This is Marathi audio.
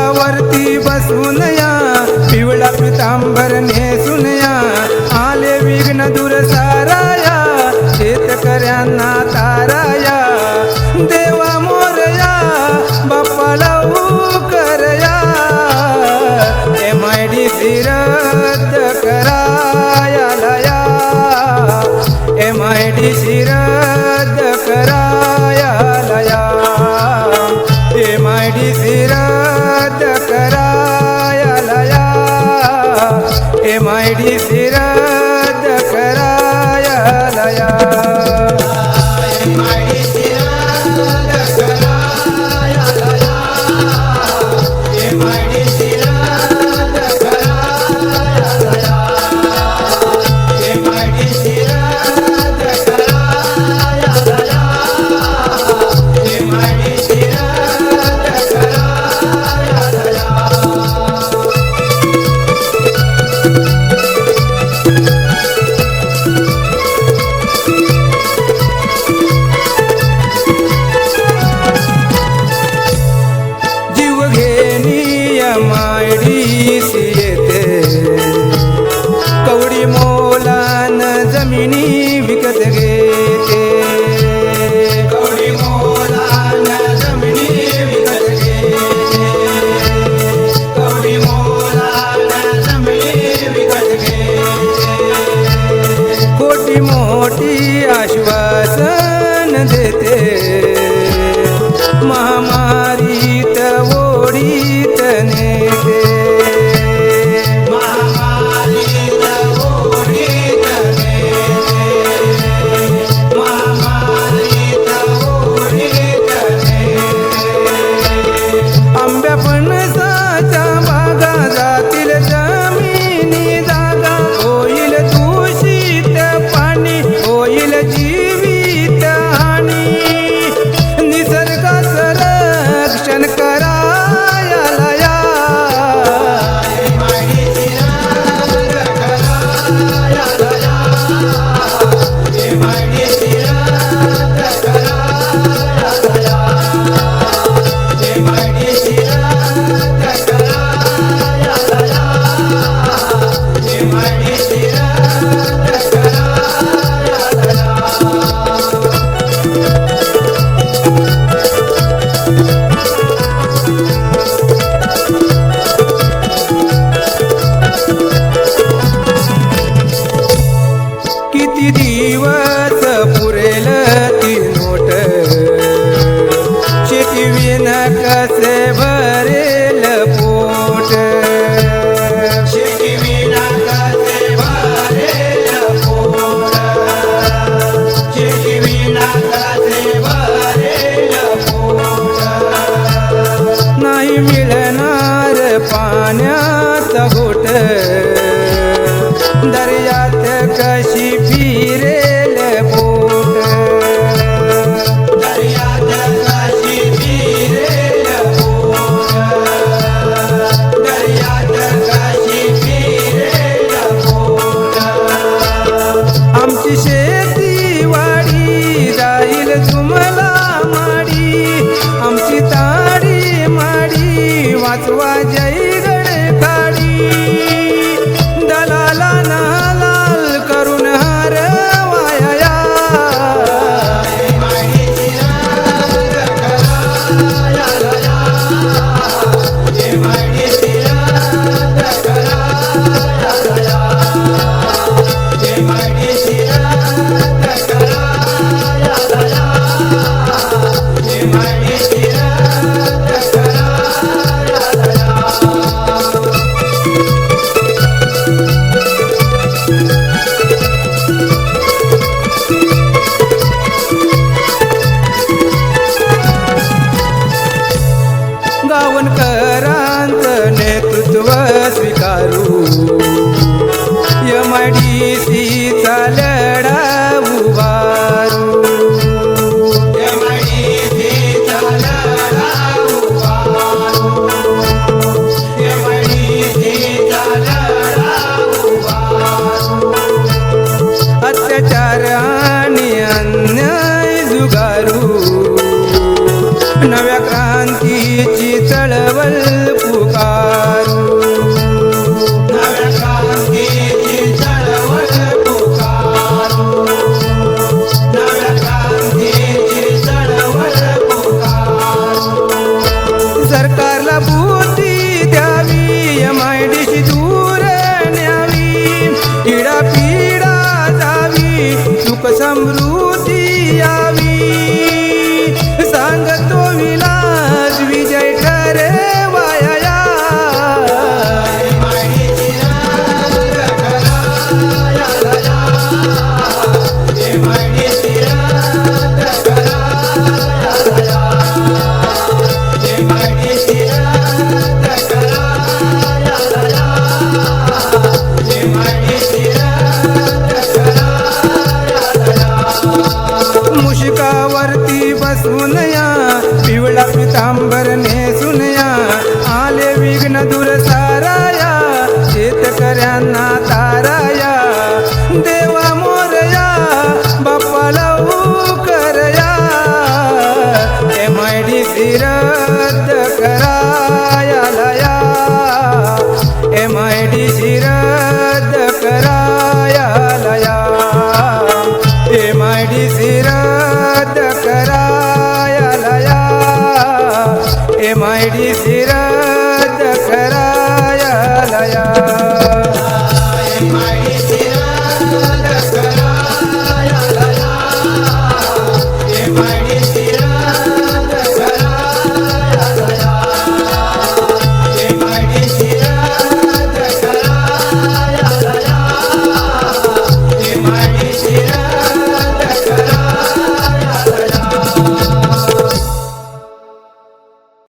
वरती बसून या. पिवळा पितांबर नेसून या. आले विघ्न दूर साराया शेतकऱ्यांना ताराया. देवा मोरया. बाप्पा लावू लया नाही मिळणार पाण्यात घोट दर्यात कशी फिरेल बोट. दर्यात कशी फिरेल आमची शेर तुम्हें नव्या चळवल માયડી સિરત કરાયા લયા